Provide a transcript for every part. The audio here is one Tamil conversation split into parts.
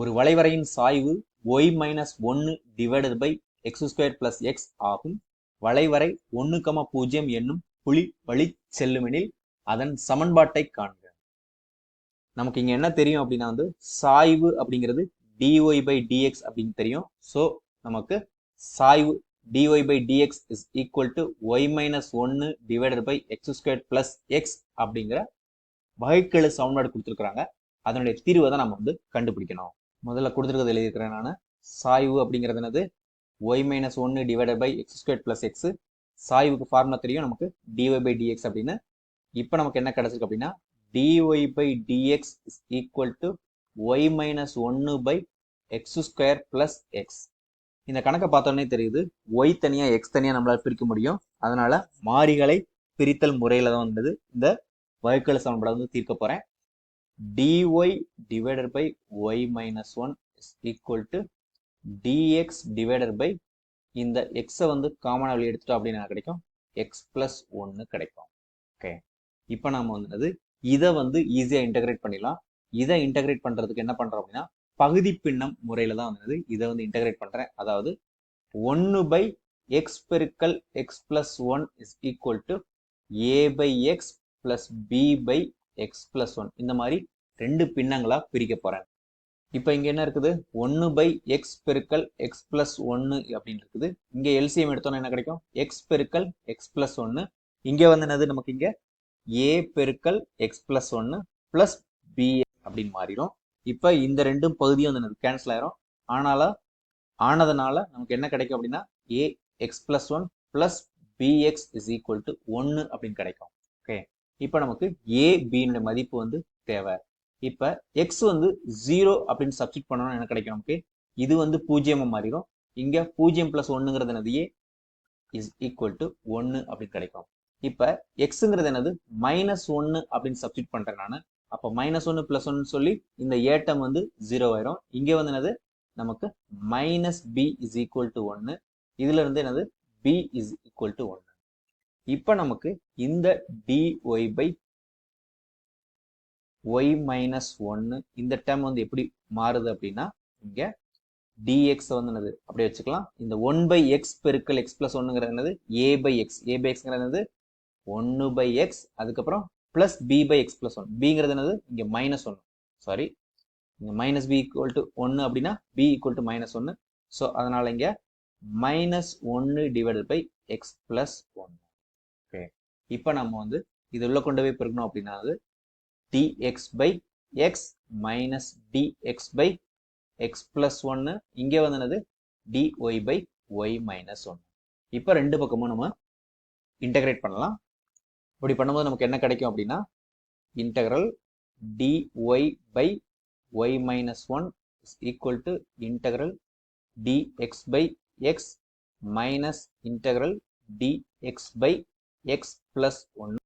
ஒரு வளைவரையின் சாய்வு ஒய் மைனஸ் ஒன்று divided by X square plus X ஆகும். வளைவரை ஒன்று கம பூஜ்ஜியம் என்னும் புலி வழி செல்லுமெனில் அதன் சமன்பாட்டை காண்க. நமக்கு இங்க என்ன தெரியும் அப்படின்னா வந்து சாய்வு அப்படிங்கிறது டிஒய் பை டிஎக்ஸ் அப்படின்னு தெரியும். ஸோ நமக்கு சாய்வு D Y by D X is equal to Y minus ஒன்று divided by X square plus X அப்படிங்கிற வகைக்கெழு சமன்பாடு கொடுத்துருக்குறாங்க. அதனுடைய தீர்வை தான் நம்ம வந்து கண்டுபிடிக்கணும். முதல்ல கொடுத்துருக்கிறது எழுதியிருக்கிறேன் நான். சாய்வு அப்படிங்கிறது என்னது? ஒய் மைனஸ் ஒன்று divided by X square plus X சாய்வுக்கு ஃபார்முலா தெரியும் நமக்கு. டிஒய் பை டிஎக்ஸ் அப்படின்னு. இப்போ நமக்கு என்ன கிடச்சிருக்கு அப்படின்னா D Y by D X is equal to Y minus ஒன்று by X square plus X இந்த கணக்கை பார்த்தோன்னே தெரியுது. ஒய் தனியாக எக்ஸ் தனியாக நம்மளால் பிரிக்க முடியும். அதனால மாறிகளை பிரித்தல் முறையில் தான் வந்தது இந்த வகைக்கெழு சமன்பாடு வந்து தீர்க்க போகிறேன் D Y divided by Y minus one is equal to D X divided by இந்த எக்ஸை வந்து காமனாக வெளியே எடுத்துட்டோம் அப்படின்னா கிடைக்கும்? எக்ஸ் ப்ளஸ் ஒன்று கிடைக்கும். ஓகே இப்போ நாம் வந்து இதை வந்து ஈஸியாக இன்டகிரேட் பண்ணிடலாம். இதை இன்டகிரேட் பண்ணுறதுக்கு என்ன பண்ணுறோம் அப்படின்னா பகுதி பின்னம் முறையில் தான் வந்தது இதை வந்து இன்டகிரேட் பண்ணுறேன் அதாவது ஒன்று பை எக்ஸ் பெருக்கல் X plus one is equal to A by X plus B by X plus one இந்த மாதிரி ரெண்டு பின்னங்களாக பிரிக்க போகிறேன் இப்போ இங்கே என்ன இருக்குது? ஒன்று பை எக்ஸ் பெருக்கல் எக்ஸ் பிளஸ் ஒன்று அப்படின்னு இருக்குது. இங்கே எல்சிஎம் எடுத்தோன்னா என்ன கிடைக்கும்? எக்ஸ் பெருக்கல் எக்ஸ் பிளஸ் ஒன்று இங்கே வந்து என்னது? நமக்கு இங்கே ஏ பெருக்கல் எக்ஸ் பிளஸ் ஒன்று பிளஸ் பி அப்படின்னு மாறிடும். இப்போ இந்த ரெண்டும் பகுதியும் வந்து எனக்கு கேன்சல் ஆயிரும். ஆனாலும் ஆனதுனால நமக்கு என்ன கிடைக்கும் அப்படின்னா? A X plus one plus B X is equal to ஒன்று அப்படின்னு கிடைக்கும். ஓகே இப்போ நமக்கு ஏ பியினுடைய மதிப்பு வந்து தேவை. இப்போ எக்ஸ் வந்து ஜீரோ அப்படின்னு சப்ஸ்டிட் பண்ணணும் என்ன கிடைக்கும் நமக்கு? இது வந்து பூஜ்ஜியமாக மாறிடும். இங்கே பூஜ்ஜியம் ப்ளஸ் ஒன்றுங்கிறது என்னது? ஏ இஸ் ஈக்குவல் டு ஒன்று அப்படின்னு கிடைக்கும். இப்போ எக்ஸுங்கிறது என்னது? மைனஸ் ஒன்று அப்படின்னு சப்ஸ்டிட் பண்ணுறேன் நான். அப்போ மைனஸ் ஒன்று ப்ளஸ் ஒன்று சொல்லி இந்த ஏட்டம் வந்து ஜீரோ ஆயிரும். இங்கே வந்து என்னது? நமக்கு minus B is equal to ஒன்று இதுல இருந்து என்னது? பி இஸ் ஈக்குவல் டு ஒன்று இப்போ நமக்கு இந்த டிஒய் பை ஒய் மைனஸ் ஒன்று இந்த டேர்ம் வந்து எப்படி மாறுது அப்படின்னா இங்கே டிஎக்ஸ் வந்து என்னது? அப்படியே வச்சுக்கலாம். இந்த ஒன் பை எக்ஸ் பெருக்கல் எக்ஸ் பிளஸ் ஒன்றுங்கிறது என்னது? A by X A by எக்ஸ்ங்கிறது என்னது? ஒன்று பை எக்ஸ் அதுக்கப்புறம் plus B by X plus one பிங்கிறது என்னது? இங்கே மைனஸ் ஒன்று சாரி இங்கே மைனஸ் பி ஈக்குவல் டு ஒன்று அப்படின்னா பி ஈக்குவல் டு மைனஸ் ஒன்று ஸோ அதனால் இங்கே மைனஸ் ஒன்று டிவைடட் பை எக்ஸ் பிளஸ் ஒன்று இப்போ நம்ம வந்து இது உள்ள கொண்டு போய் பெருக்கணும் அப்படின்னா அது D X by X minus D X by X plus ஒன்று இங்கே வந்து என்னது? டிஒய் பை ஒய் மைனஸ் ஒன்று இப்போ ரெண்டு பக்கமும் நம்ம இன்டகிரேட் பண்ணலாம். இப்படி பண்ணும்போது நமக்கு என்ன கிடைக்கும் அப்படின்னா integral D Y by Y minus one is equal to integral D X by X minus integral D X by X plus ஒன்று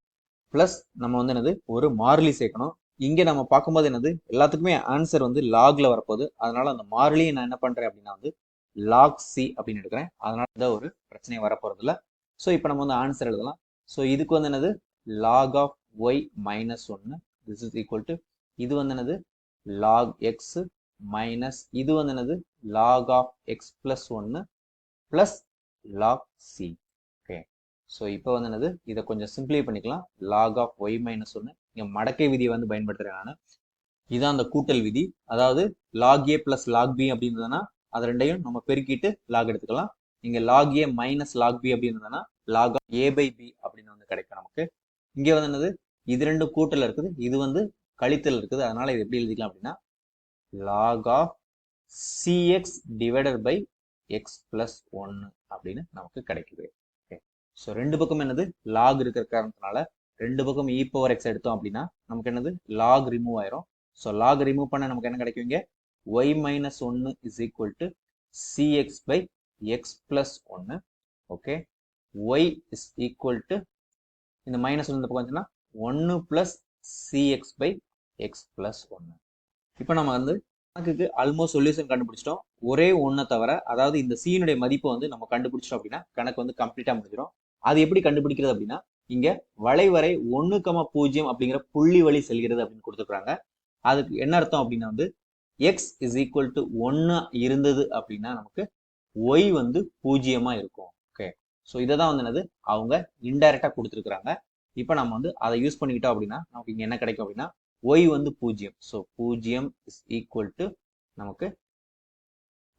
பிளஸ் நம்ம வந்து என்னது? ஒரு மாறிலி சேர்க்கணும். இங்கே நம்ம பார்க்கும்போது என்னது? எல்லாத்துக்குமே ஆன்சர் வந்து லாக்ல வரப்போகுது. அதனால அந்த மாறிலியை நான் என்ன பண்றேன் அப்படின்னா வந்து லாக் சி அப்படின்னு எடுக்கிறேன். அதனால தான் ஒரு பிரச்சனையும் வரப்போறது இல்லை ஸோ இப்போ நம்ம வந்து ஆன்சர் எழுதலாம். ஸோ இதுக்கு வந்து என்னது? லாக் ஆஃப் ஒய் மைனஸ் ஒன்று திஸ் இஸ் ஈக்குவல் டு இது வந்து என்னது? லாக் எக்ஸ் மைனஸ் இது வந்து என்னது? லாக் ஆஃப் எக்ஸ் பிளஸ் ஒன்று பிளஸ் லாக் சி ஸோ இப்போ வந்து என்னது? இதை கொஞ்சம் சிம்பிளை பண்ணிக்கலாம். லாக் ஆஃப் ஒய் மைனஸ் ஒன்று இங்கே மடக்கை விதியை வந்து பயன்படுத்துகிறேன் நான் இதான் அந்த கூட்டல் விதி. அதாவது log A plus log B அப்படின்றதுனா அது ரெண்டையும் நம்ம பெருக்கிட்டு லாக் எடுத்துக்கலாம். இங்கே log A minus log B அப்படின்றதுனா log of A by B அப்படின்னு வந்து கிடைக்கும் நமக்கு. இங்கே வந்து என்னது? இது ரெண்டும் கூட்டல் இருக்குது. இது வந்து கழித்தல் இருக்குது. அதனால இது எப்படி எழுதிக்கலாம் அப்படின்னா log of C X divided by X plus ஒன்று அப்படின்னு நமக்கு கிடைக்குது. ஸோ ரெண்டு பக்கம் என்னது? லாக் இருக்கிற காரணத்தினால ரெண்டு பக்கம் இ பவர் எக்ஸ் எடுத்தோம் அப்படின்னா நமக்கு என்னது? லாக் ரிமூவ் ஆயிரும். ஸோ லாக் ரிமூவ் பண்ண நமக்கு என்ன கிடைக்குங்க ஒய் மைனஸ் ஒன்று is equal to C X by X plus ஒன்று okay Y is equal to இந்த மைனஸ் இந்த பக்கம் வந்துச்சுன்னா ஒன்று plus C X by X plus ஒன்று இப்போ நம்ம வந்து கணக்குக்கு ஆல்மோஸ்ட் சொல்யூஷன் கண்டுபிடிச்சிட்டோம். ஒரே ஒன்றை தவிர அதாவது இந்த சீனுடைய மதிப்பை வந்து நம்ம கண்டுபிடிச்சிட்டோம் அப்படின்னா கணக்கு வந்து கம்ப்ளீட்டாக முடிஞ்சிடும் அது எப்படி கண்டுபிடிக்கிறது அப்படின்னா இங்க வளைவரை ஒன்று கம பூஜ்ஜியம் அப்படிங்கிற புள்ளி வழி செல்கிறது அப்படின்னு கொடுத்துருக்காங்க அதுக்கு என்ன அர்த்தம் அப்படின்னா வந்து எக்ஸ் இஸ் ஈக்குவல் டு ஒன்று இருந்தது அப்படின்னா நமக்கு ஒய் வந்து பூஜ்ஜியமா இருக்கும். ஓகே ஸோ இதை தான் வந்து என்னது? அவங்க இன்டைரக்டா கொடுத்துருக்குறாங்க. இப்போ நம்ம வந்து அதை யூஸ் பண்ணிக்கிட்டோம் அப்படின்னா நமக்கு இங்கே என்ன கிடைக்கும் அப்படின்னா ஒய் வந்து பூஜ்ஜியம் ஸோ பூஜ்ஜியம் இஸ் ஈக்குவல் டு நமக்கு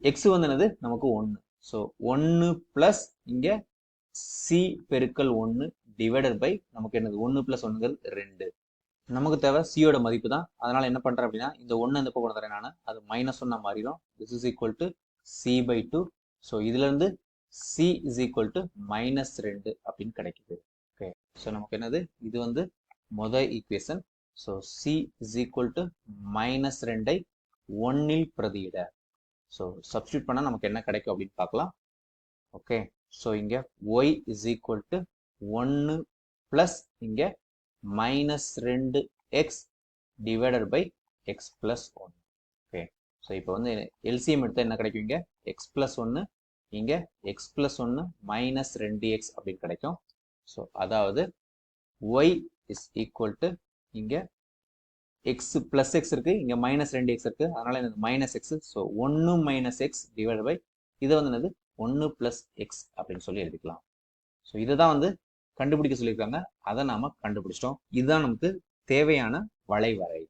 எக்ஸ் வந்து என்னது? நமக்கு ஒன்று ஸோ ஒன்று ப்ளஸ் இங்கே சி பெருக்கல் ஒன்று டிவைடட் பை நமக்கு என்னது? ஒன்று ப்ளஸ் ஒன்றுங்கிறது ரெண்டு. நமக்கு தேவை சியோட மதிப்பு தான். அதனால் என்ன பண்ணுறேன் அப்படின்னா இந்த ஒன்று இந்த பக்கம் தரேன் நான் அது மைனஸ் ஒன்னாக மாறிடும். This is equal to C by two so இதுலேருந்து C is equal to minus ரெண்டு அப்படின்னு கிடைக்குது. ஓகே ஸோ நமக்கு என்னது? இது வந்து மொதல் equation so C is equal to minus ரெண்டை ஒன்னில் பிரதியிட. ஸோ சப்ஸ்டியூட் பண்ணால் நமக்கு என்ன கிடைக்கும் அப்படின்னு பார்க்கலாம். ஓகே ஸோ இங்கே ஒய் இஸ் ஈக்குவல் டு ஒன்று ப்ளஸ் இங்கே மைனஸ் ரெண்டு X divided by X plus one okay so இப்போ வந்து எல்சிஎம் எடுத்தால் என்ன கிடைக்கும் இங்கே? எக்ஸ் ப்ளஸ் ஒன்று இங்கே எக்ஸ் ப்ளஸ் ஒன்று மைனஸ் ரெண்டு எக்ஸ் அப்படின்னு கிடைக்கும். ஸோ அதாவது ஒய் இஸ் ஈக்குவல் டு இங்கே எக்ஸ் ப்ளஸ் எக்ஸ் இருக்கு இங்கே மைனஸ் ரெண்டு எக்ஸ் இருக்கு. அதனால எனக்கு மைனஸ் எக்ஸ் ஸோ ஒன்று மைனஸ் எக்ஸ் டிவைட் பை இதை வந்து என்னது? ஒன்று ப்ளஸ் எக்ஸ் அப்படின்னு சொல்லி எழுதிக்கலாம். ஸோ இதை தான் வந்து கண்டுபிடிக்க சொல்லியிருக்காங்க. அதை நாம் கண்டுபிடிச்சிட்டோம். இதுதான் நமக்கு தேவையான வளைவரை.